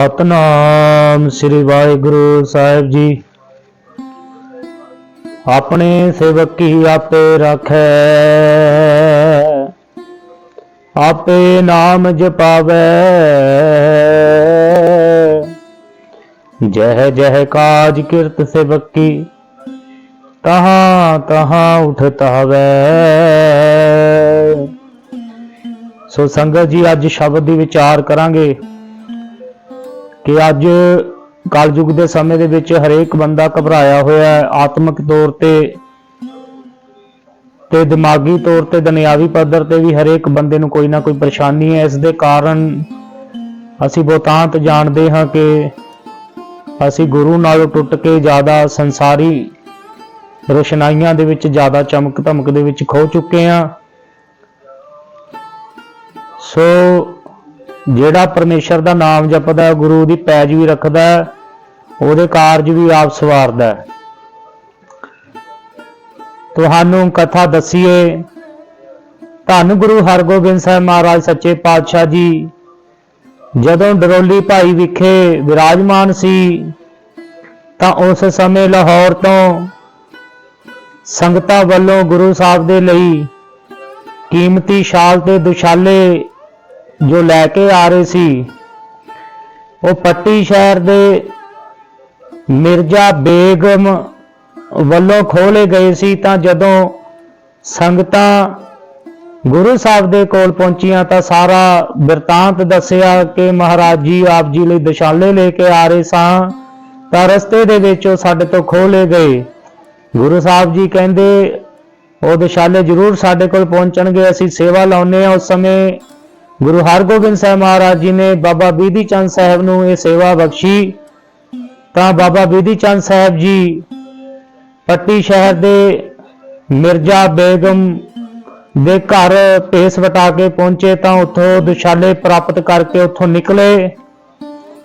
ਸਤਨਾਮ ਸ੍ਰੀ ਵਾਹਿਗੁਰੂ ਸਾਹਿਬ ਜੀ। ਆਪਣੇ ਸੇਵਕ ਕੀ ਆਪੇ ਰੱਖੈ। ਆਪੇ ਨਾਮ ਜਪਾਵੈ। ਜਹ ਜਹ ਕਾਜ ਕਿਰਤ ਸੇਵਕ ਕੀ ਤਹਾਂ ਤਹਾਂ ਉਠਤ ਹਵੈ ਸੋ ਸੰਗਤ ਜੀ, ਅੱਜ ਸ਼ਬਦ ਦੀ ਵਿਚਾਰ ਕਰਾਂਗੇ। ਕਿ ਅੱਜ ਕਲਯੁਗ ਦੇ ਸਮੇਂ ਦੇ ਵਿੱਚ ਹਰੇਕ ਬੰਦਾ ਘਬਰਾਇਆ ਹੋਇਆ ਹੈ। ਆਤਮਿਕ ਤੌਰ ਤੇ ਤੇ ਦਿਮਾਗੀ ਤੌਰ ਤੇ ਦੁਨਿਆਵੀ ਪੱਧਰ ਤੇ ਵੀ ਹਰੇਕ ਬੰਦੇ ਨੂੰ ਕੋਈ ਨਾ ਕੋਈ ਪਰੇਸ਼ਾਨੀ ਹੈ। ਇਸ ਦੇ ਕਾਰਨ ਅਸੀਂ ਬਹੁਤਾਂਤ ਜਾਣਦੇ ਹਾਂ ਕਿ ਅਸੀਂ ਗੁਰੂ ਨਾਲੋਂ ਟੁੱਟ ਕੇ ਜ਼ਿਆਦਾ ਸੰਸਾਰੀ ਰੋਸ਼ਨਾਈਆਂ ਦੇ ਵਿੱਚ ਜ਼ਿਆਦਾ ਚਮਕ ਧਮਕ ਦੇ ਵਿੱਚ ਖੋ ਚੁੱਕੇ ਹਾਂ। ਸੋ ਜਿਹੜਾ ਪਰਮੇਸ਼ਰ ਦਾ ਨਾਮ ਜਪਦਾ, ਗੁਰੂ ਦੀ ਪੈਜ ਵੀ ਰੱਖਦਾ, ਉਹਦੇ ਕਾਰਜ ਵੀ ਆਪ ਸਵਾਰਦਾ ਤੁਹਾਨੂੰ ਕਥਾ ਦਸੀਏ, ਧੰਨ ਗੁਰੂ ਹਰਗੋਬਿੰਦ ਸਾਹਿਬ ਮਹਾਰਾਜ, ਸੱਚੇ ਪਾਤਸ਼ਾਹ ਜੀ। ਜਦੋਂ ਡਰੋਲੀ ਭਾਈ ਵਿਖੇ ਵਿਰਾਜਮਾਨ ਸੀ, ਤਾਂ ਉਸ ਸਮੇਂ ਲਾਹੌਰ ਤੋਂ ਸੰਗਤਾਂ ਵੱਲੋਂ ਗੁਰੂ ਸਾਹਿਬ ਦੇ ਲਈ ਕੀਮਤੀ ਸ਼ਾਲ ਤੇ ਦੁਸ਼ਾਲੇ ਜੋ ਲੈ ਕੇ ਆ ਰਹੇ ਸੀ, ਉਹ ਪੱਟੀ ਸ਼ਹਿਰ ਦੇ ਮਿਰਜ਼ਾ ਬੇਗਮ ਵੱਲੋਂ ਖੋਲੇ ਗਏ ਸੀ ਤਾਂ ਜਦੋਂ ਸੰਗਤਾਂ ਗੁਰੂ ਸਾਹਿਬ ਦੇ ਕੋਲ ਪਹੁੰਚੀਆਂ ਤਾਂ ਸਾਰਾ ਬਿਰਤਾਂਤ ਦੱਸਿਆ ਕਿ ਮਹਾਰਾਜ ਜੀ ਆਪ ਜੀ ਲਈ ਦਸ਼ਾਲੇ ਲੈ ਕੇ ਆ ਰਹੇ ਸਾਂ, ਤਾਂ ਰਸਤੇ ਦੇ ਵਿੱਚ ਉਹ ਸਾਡੇ ਤੋਂ ਖੋਲੇ ਗਏ। ਗੁਰੂ ਸਾਹਿਬ ਜੀ ਕਹਿੰਦੇ, ਉਹ ਦਸ਼ਾਲੇ ਜ਼ਰੂਰ ਸਾਡੇ ਕੋਲ ਪਹੁੰਚਣਗੇ, ਅਸੀਂ ਸੇਵਾ ਲਾਉਨੇ ਆ ਉਸ ਸਮੇਂ। ਗੁਰੂ ਹਰਗੋਬਿੰਦ ਸਾਹਿਬ ਮਹਾਰਾਜ ਜੀ ਨੇ ਬਾਬਾ ਬੀਦੀ ਚੰਦ ਸਾਹਿਬ ਨੂੰ ਇਹ ਸੇਵਾ ਬਖਸ਼ੀ। ਤਾਂ ਬਾਬਾ ਬੀਦੀ ਚੰਦ ਸਾਹਿਬ ਜੀ ਪੱਟੀ ਸ਼ਹਿਰ ਦੇ ਮਿਰਜ਼ਾ ਬੇਗਮ ਦੇ ਘਰ ਭੇਸ ਵਟਾ ਕੇ ਪਹੁੰਚੇ ਤਾਂ ਉੱਥੋਂ ਦੁਸ਼ਾਲੇ ਪ੍ਰਾਪਤ ਕਰਕੇ ਉੱਥੋਂ ਨਿਕਲੇ।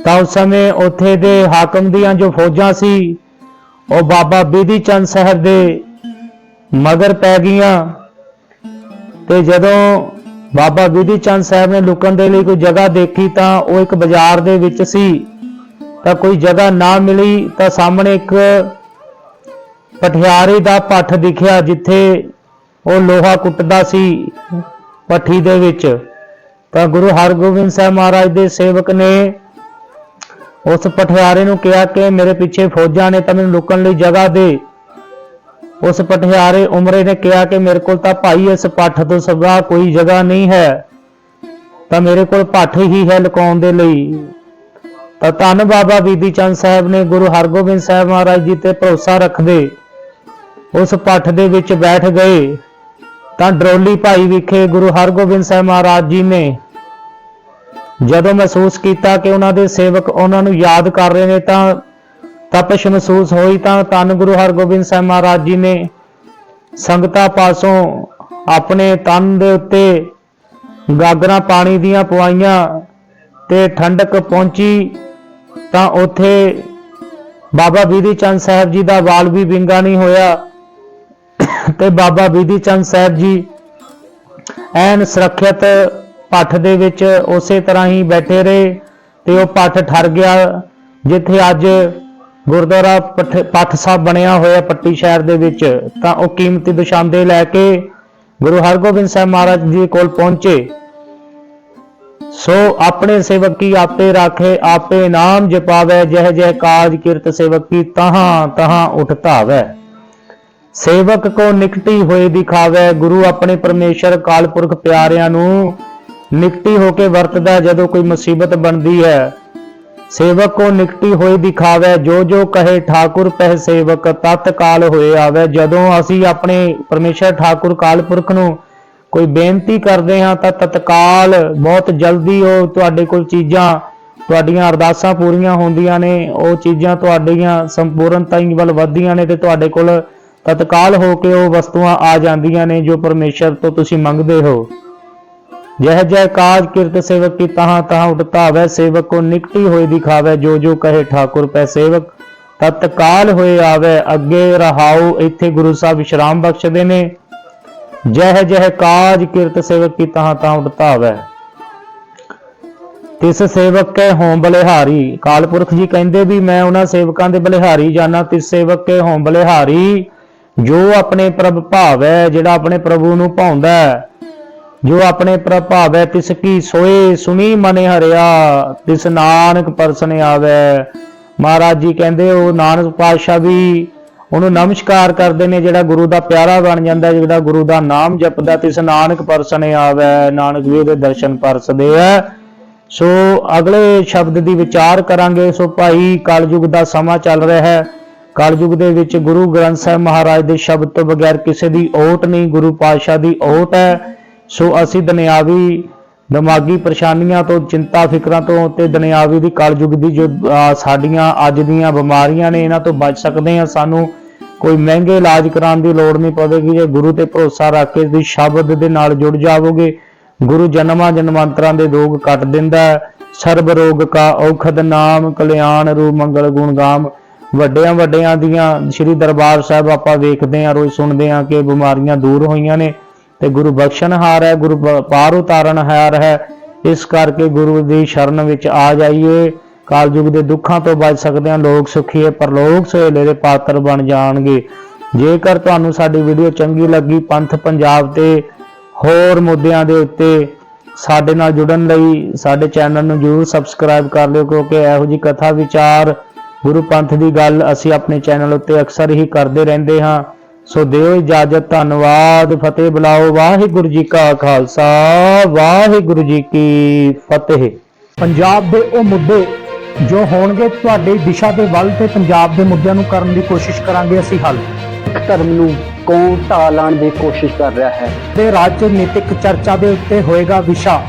ਤਾਂ ਉਸ ਸਮੇਂ ਉੱਥੇ ਦੇ ਹਾਕਮ ਦੀਆਂ ਜੋ ਫੌਜਾਂ ਸੀ, ਉਹ ਬਾਬਾ ਬੀਦੀ ਚੰਦ ਸਾਹਿਬ ਦੇ ਮਗਰ ਪੈ ਗਈਆਂ। ਤੇ ਜਦੋਂ ਬਾਬਾ ਬੀਦੀ ਚੰਦ ਸਾਹਿਬ ਨੇ ਲੁਕਣ ਦੇ ਲਈ ਕੋਈ ਜਗ੍ਹਾ ਦੇਖੀ ਤਾਂ ਉਹ ਇੱਕ ਬਾਜ਼ਾਰ ਦੇ ਵਿੱਚ ਸੀ। ਤਾਂ ਕੋਈ ਜਗ੍ਹਾ ਨਾ ਮਿਲੀ ਤਾਂ ਸਾਹਮਣੇ ਇੱਕ ਪਠਿਆਰੇ ਦਾ ਪੱਠ ਦਿਖਿਆ ਜਿੱਥੇ ਉਹ ਲੋਹਾ ਕੁੱਟਦਾ ਸੀ ਪੱਠੀ ਦੇ ਵਿੱਚ। ਤਾਂ ਗੁਰੂ ਹਰਗੋਬਿੰਦ ਸਾਹਿਬ ਮਹਾਰਾਜ ਦੇ ਸੇਵਕ ਨੇ ਉਸ ਪਠਿਆਰੇ ਨੂੰ ਕਿਹਾ ਕਿ ਮੇਰੇ ਪਿੱਛੇ ਫੌਜਾਂ ਨੇ ਤਾਂ ਮੈਨੂੰ ਲੁਕਣ ਲਈ ਜਗ੍ਹਾ ਦੇ। ਉਸ ਪਠਿਆਰੇ ਉਮਰੇ ਨੇ ਕਿਹਾ ਕਿ ਮੇਰੇ ਕੋਲ ਤਾਂ ਭਾਈ ਇਸ ਪੱਠ ਤੋਂ ਸਵਾ ਕੋਈ ਜਗ੍ਹਾ ਨਹੀਂ ਹੈ। ਤਾਂ ਮੇਰੇ ਕੋਲ ਪੱਠ ਹੀ ਹੈ ਲੁਕਾਉਣ ਦੇ ਲਈ। ਤਾਂ ਧੰਨ ਬਾਬਾ ਬੀਦੀ ਚੰਦ ਸਾਹਿਬ ਨੇ ਗੁਰੂ ਹਰਗੋਬਿੰਦ ਸਾਹਿਬ ਮਹਾਰਾਜ ਜੀ ਤੇ ਭਰੋਸਾ ਰੱਖਦੇ ਉਸ ਪੱਠ ਦੇ ਵਿੱਚ ਬੈਠ ਗਏ। ਤਾਂ ਡਰੋਲੀ ਭਾਈ ਵਿਖੇ ਗੁਰੂ ਹਰਗੋਬਿੰਦ ਸਾਹਿਬ ਮਹਾਰਾਜ ਜੀ ਨੇ ਜਦੋਂ ਮਹਿਸੂਸ ਕੀਤਾ ਕਿ ਉਹਨਾਂ ਦੇ ਸੇਵਕ ਉਹਨਾਂ ਨੂੰ ਯਾਦ ਕਰ ਰਹੇ ਨੇ ਤਾਂ ਤਪਸ਼ ਮਹਿਸੂਸ ਹੋਈ ਤਾਂ ਧੰਨ ਗੁਰੂ ਹਰਗੋਬਿੰਦ ਸਾਹਿਬ ਮਹਾਰਾਜ ਜੀ ਨੇ ਸੰਗਤਾਂ ਪਾਸੋਂ ਆਪਣੇ ਤਨ ਦੇ ਉੱਤੇ ਗਾਗਰਾਂ ਪਾਣੀ ਦੀਆਂ ਪਵਾਈਆਂ ਤੇ ਠੰਡਕ ਪਹੁੰਚੀ ਤਾਂ ਉੱਥੇ ਬਾਬਾ ਬੀਦੀ ਚੰਦ ਸਾਹਿਬ ਜੀ ਦਾ ਵਾਲ ਵੀ ਵਿੰਗਾ ਨਹੀਂ ਹੋਇਆ ਤੇ ਬਾਬਾ ਬੀਦੀ ਚੰਦ ਸਾਹਿਬ ਜੀ ਐਨ ਸੁਰੱਖਿਅਤ ਪੱਠ ਦੇ ਵਿੱਚ ਉਸੇ ਤਰ੍ਹਾਂ ਹੀ ਬੈਠੇ ਰਹੇ ਤੇ ਉਹ ਪੱਠ ਠਰ ਗਿਆ ਜਿੱਥੇ ਅੱਜ ਗੁਰਦੁਆਰਾ ਪੱਠ- ਪੱਠ ਸਾਹਿਬ ਬਣਿਆ ਹੋਇਆ ਪੱਟੀ ਸ਼ਹਿਰ ਦੇ ਵਿੱਚ, ਤਾਂ ਉਹ ਕੀਮਤੀ ਦੁਸ਼ਾਂਦੇ ਲੈ ਕੇ ਗੁਰੂ ਹਰਗੋਬਿੰਦ ਸਾਹਿਬ ਮਹਾਰਾਜ ਜੀ ਕੋਲ ਪਹੁੰਚੇ। ਸੋ ਆਪਣੇ ਸੇਵਕੀ ਆਪੇ ਰਾਖੇ, ਆਪੇ ਨਾਮ ਜਪਾਵੇ, ਜਹ ਜਹ ਕਾਜ ਕਿਰਤ ਸੇਵਕੀ ਤਹਾਂ ਤਹਾਂ ਉਠ ਧਾਵੈ। ਸੇਵਕ ਕੋ ਨਿਕਟੀ ਹੋਏ ਦਿਖਾਵੇ, ਗੁਰੂ ਆਪਣੇ ਪਰਮੇਸ਼ਰ ਕਾਲਪੁਰਖ ਪਿਆਰਿਆਂ ਨੂੰ ਨਿਕਟੀ ਹੋ ਕੇ ਵਰਤਦਾ ਜਦੋਂ ਕੋਈ ਮੁਸੀਬਤ ਬਣਦੀ ਹੈ। ਸੇਵਕ ਕੋ ਨਿਕਟੀ ਹੋਈ ਦਿਖਾਵੇ, ਜੋ ਜੋ ਕਹੇ ਠਾਕੁਰ ਪਹਿ ਸੇਵਕ ਤਤਕਾਲ ਹੋਏ ਆਵੇ। ਜਦੋਂ ਅਸੀਂ ਆਪਣੇ ਪਰਮੇਸ਼ਰ ਠਾਕੁਰ ਕਾਲਪੁਰਖ ਨੂੰ ਕੋਈ ਬੇਨਤੀ ਕਰਦੇ ਹਾਂ, ਤਾਂ ਤਤਕਾਲ, ਬਹੁਤ ਜਲਦੀ ਉਹ ਤੁਹਾਡੇ ਕੋਲ ਚੀਜ਼ਾਂ, ਤੁਹਾਡੀਆਂ ਅਰਦਾਸਾਂ ਪੂਰੀਆਂ ਹੁੰਦੀਆਂ ਨੇ। ਉਹ ਚੀਜ਼ਾਂ ਤੁਹਾਡੀਆਂ ਸੰਪੂਰਨਤਾ ਵੱਲ ਵਧਦੀਆਂ ਨੇ ਤੇ ਤੁਹਾਡੇ ਕੋਲ ਤਤਕਾਲ ਹੋ ਕੇ ਉਹ ਵਸਤੂਆਂ ਆ ਜਾਂਦੀਆਂ ਨੇ ਜੋ ਪਰਮੇਸ਼ਰ ਤੋਂ ਤੁਸੀਂ ਮੰਗਦੇ ਹੋ। ਜਹ ਜਹ ਕਾਜ ਕਿਰਤ ਸੇਵਕ ਕੀ ਤਹਾਂ ਤਹਾਂ ਉਠਤਾਵੈ ਸੇਵਕ ਕੋ ਨਿਕਟੀ ਹੋਈ ਦਿਖਾਵੇ, ਜੋ ਜੋ ਕਹੇ ਠਾਕੁਰ ਪੈ ਸੇਵਕ ਤਤਕਾਲ ਹੋਏ ਆਵੇ, ਅੱਗੇ ਰਹਾਉ, ਇੱਥੇ ਗੁਰੂ ਸਾਹਿਬ ਵਿਸ਼ਰਾਮ ਬਖਸ਼ਦੇ ਨੇ। ਜਹ ਜਹ ਕਾਜ ਕਿਰਤ ਸੇਵਕ ਕੀ ਤਹਾਂ ਤਹਾਂ ਉਠਤਾਵੈ ਤਿਸ ਸੇਵਕ ਕੇ ਹੋਂ ਬਲਿਹਾਰੀ ਕਾਲ ਪੁਰਖ ਜੀ ਕਹਿੰਦੇ ਵੀ ਮੈਂ ਉਹਨਾਂ ਸੇਵਕਾਂ ਦੇ ਬਲਿਹਾਰੀ ਜਾਣਾ ਤਿਸ ਸੇਵਕ ਕੇ ਹੋਂ ਬਲਿਹਾਰੀ, ਜੋ ਆਪਣੇ ਪ੍ਰਭ ਭਾਵ ਹੈ ਜਿਹੜਾ ਆਪਣੇ ਪ੍ਰਭੂ ਨੂੰ ਭਾਉਂਦਾ ਹੈ। ਜੋ ਆਪਣੇ ਪ੍ਰਭਾਵੈ ਤਿਸ ਕੀ ਸੋਏ ਸੁਣੀ ਮਨੇ ਹਰਿਆ, ਤਿਸ ਨਾਨਕ ਪਰਸਨ ਆਵੈ। ਮਹਾਰਾਜ ਜੀ ਕਹਿੰਦੇ, ਉਹ ਨਾਨਕ ਪਾਤਸ਼ਾਹ ਵੀ ਉਹਨੂੰ ਨਮਸਕਾਰ ਕਰਦੇ ਨੇ, ਜਿਹੜਾ ਗੁਰੂ ਦਾ ਪਿਆਰਾ ਬਣ ਜਾਂਦਾ, ਜਿਹੜਾ ਗੁਰੂ ਦਾ ਨਾਮ ਜਪਦਾ, ਤਿਸ ਨਾਨਕ ਪਰਸਨ ਆਵੈ, ਨਾਨਕ ਜੀ ਉਹਦੇ ਦਰਸ਼ਨ ਪਰਸਦੇ ਆ ਸੋ ਅਗਲੇ ਸ਼ਬਦ ਦੀ ਵਿਚਾਰ ਕਰਾਂਗੇ, ਸੋ ਭਾਈ ਕਲਯੁਗ ਦਾ ਸਮਾਂ ਚੱਲ ਰਿਹਾ ਹੈ। ਕਲਯੁਗ ਦੇ ਵਿੱਚ ਗੁਰੂ ਗ੍ਰੰਥ ਸਾਹਿਬ ਮਹਾਰਾਜ ਦੇ ਸ਼ਬਦ ਤੋਂ ਬਗੈਰ ਕਿਸੇ ਦੀ ਓਟ ਨਹੀਂ, ਗੁਰੂ ਪਾਤਸ਼ਾਹ ਦੀ ਓਟ ਹੈ। ਸੋ ਅਸੀਂ ਦੁਨਿਆਵੀ ਦਿਮਾਗੀ ਪਰੇਸ਼ਾਨੀਆਂ ਤੋਂ, ਚਿੰਤਾ ਫਿਕਰਾਂ ਤੋਂ ਤੇ ਦੁਨਿਆਵੀ ਦੀ ਕਲਯੁਗ ਦੀ ਜੋ ਸਾਡੀਆਂ ਅੱਜ ਦੀਆਂ ਬਿਮਾਰੀਆਂ ਨੇ, ਇਹਨਾਂ ਤੋਂ ਬਚ ਸਕਦੇ ਹਾਂ। ਸਾਨੂੰ ਕੋਈ ਮਹਿੰਗੇ ਇਲਾਜ ਕਰਾਉਣ ਦੀ ਲੋੜ ਨਹੀਂ ਪਵੇਗੀ। ਜੇ ਗੁਰੂ ਤੇ ਭਰੋਸਾ ਰੱਖ ਕੇ ਤੁਸੀਂ ਸ਼ਬਦ ਦੇ ਨਾਲ ਜੁੜ ਜਾਵੋਗੇ, ਗੁਰੂ ਜਨਮਾਂ ਜਨਮਾਂਤਰਾਂ ਦੇ ਰੋਗ ਕੱਟ ਦਿੰਦਾ ਸਰਬ ਰੋਗ ਕਾ ਔਖਦ ਨਾਮ ਕਲਿਆਣ ਰੂਪ ਮੰਗਲ ਗੁਣ ਗਾਮ। ਵੱਡਿਆਂ ਵੱਡਿਆਂ ਦੀਆਂ, ਸ੍ਰੀ ਦਰਬਾਰ ਸਾਹਿਬ ਆਪਾਂ ਵੇਖਦੇ ਹਾਂ, ਰੋਜ਼ ਸੁਣਦੇ ਹਾਂ ਕਿ ਬਿਮਾਰੀਆਂ ਦੂਰ ਹੋਈਆਂ ਨੇ। ਤੇ ਗੁਰੂ ਬਖਸ਼ਣਹਾਰ ਹੈ, ਗੁਰੂ ਪਾਰ ਉਤਾਰਨ ਹਾਰ ਹੈ, ਇਸ ਕਰਕੇ ਗੁਰੂ ਦੀ ਸ਼ਰਨ ਵਿੱਚ ਆ ਜਾਈਏ। ਕਾਲਯੁਗ ਦੇ ਦੁੱਖਾਂ ਤੋਂ ਬਚ ਸਕਦੇ ਹਾਂ, ਲੋਕ ਸੁਖੀਏ ਪਰਲੋਕ ਸਹੇਲੇ ਦੇ ਪਾਤਰ ਬਣ ਜਾਣਗੇ। ਜੇਕਰ ਤੁਹਾਨੂੰ ਸਾਡੀ ਵੀਡੀਓ ਚੰਗੀ ਲੱਗੀ, ਪੰਥ ਪੰਜਾਬ ਤੇ ਹੋਰ ਮੁੱਦਿਆਂ ਦੇ ਉੱਤੇ ਸਾਡੇ ਨਾਲ ਜੁੜਨ ਲਈ ਸਾਡੇ ਚੈਨਲ ਨੂੰ ਜਰੂਰ ਸਬਸਕ੍ਰਾਈਬ ਕਰ ਲਿਓ, ਕਿਉਂਕਿ ਇਹੋ ਜੀ ਕਥਾ ਵਿਚਾਰ ਗੁਰੂ ਪੰਥ ਦੀ ਗੱਲ ਅਸੀਂ ਆਪਣੇ ਚੈਨਲ ਉੱਤੇ ਅਕਸਰ ਹੀ ਕਰਦੇ ਰਹਿੰਦੇ ਹਾਂ। ਸੋ ਦਿਓ ਇਜਾਜ਼ਤ ਧੰਨਵਾਦ। ਫਤਿਹ ਬੁਲਾਓ। ਵਾਹਿਗੁਰੂ ਜੀ ਕਾ ਖਾਲਸਾ ਵਾਹਿਗੁਰੂ ਜੀ ਕੀ ਫਤਿਹ। ਪੰਜਾਬ ਦੇ ਉਹ ਮੁੱਦੇ ਜੋ ਹੋਣਗੇ ਤੁਹਾਡੀ ਦਿਸ਼ਾ ਦੇ ਵੱਲ ਤੇ ਪੰਜਾਬ ਦੇ ਮੁੱਦਿਆਂ ਨੂੰ ਕਰਨ ਦੀ ਕੋਸ਼ਿਸ਼ ਕਰਾਂਗੇ ਅਸੀਂ ਹੱਲ। ਧਰਮ ਨੂੰ ਕੌਣ ਢਾਹ ਲਾਉਣ ਦੀ ਕੋਸ਼ਿਸ਼ ਕਰ ਰਿਹਾ ਹੈ? ਤੇ ਰਾਜਨੀਤਿਕ ਚਰਚਾ ਦੇ ਉੱਤੇ ਹੋਏਗਾ ਵਿਸ਼ਾ।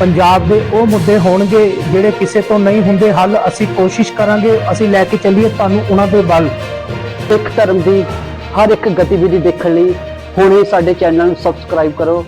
ਪੰਜਾਬ ਦੇ ਉਹ ਮੁੱਦੇ ਹੋਣਗੇ ਜਿਹੜੇ ਕਿਸੇ ਤੋਂ ਨਹੀਂ ਹੁੰਦੇ ਹੱਲ। ਅਸੀਂ ਕੋਸ਼ਿਸ਼ ਕਰਾਂਗੇ ਅਸੀਂ ਲੈ ਕੇ ਚੱਲੀਏ ਤੁਹਾਨੂੰ ਉਹਨਾਂ ਦੇ ਵੱਲ। ਸਿੱਖ ਧਰਮ ਦੀ ਹਰ ਇੱਕ ਗਤੀਵਿਧੀ ਦੇਖਣ ਲਈ ਹੁਣੇ ਸਾਡੇ ਚੈਨਲ ਨੂੰ ਸਬਸਕ੍ਰਾਈਬ ਕਰੋ।